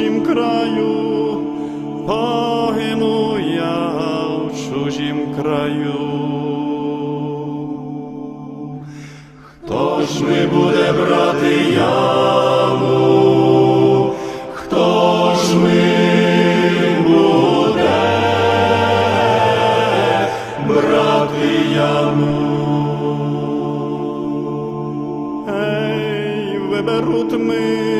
чужім краю, погину я в чужім краю. Хто ж ми буде брати яму? Хто ж ми буде брати яму? Ей, виберуть ми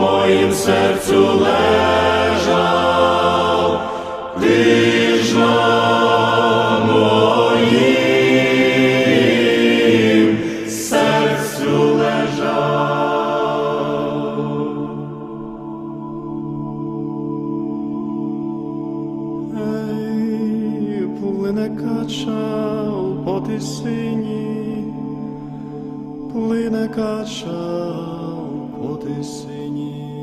Моїм серцю лежав, ти моїм серцю лежав. Ей, плине кача по тисині, плине кача по тисині.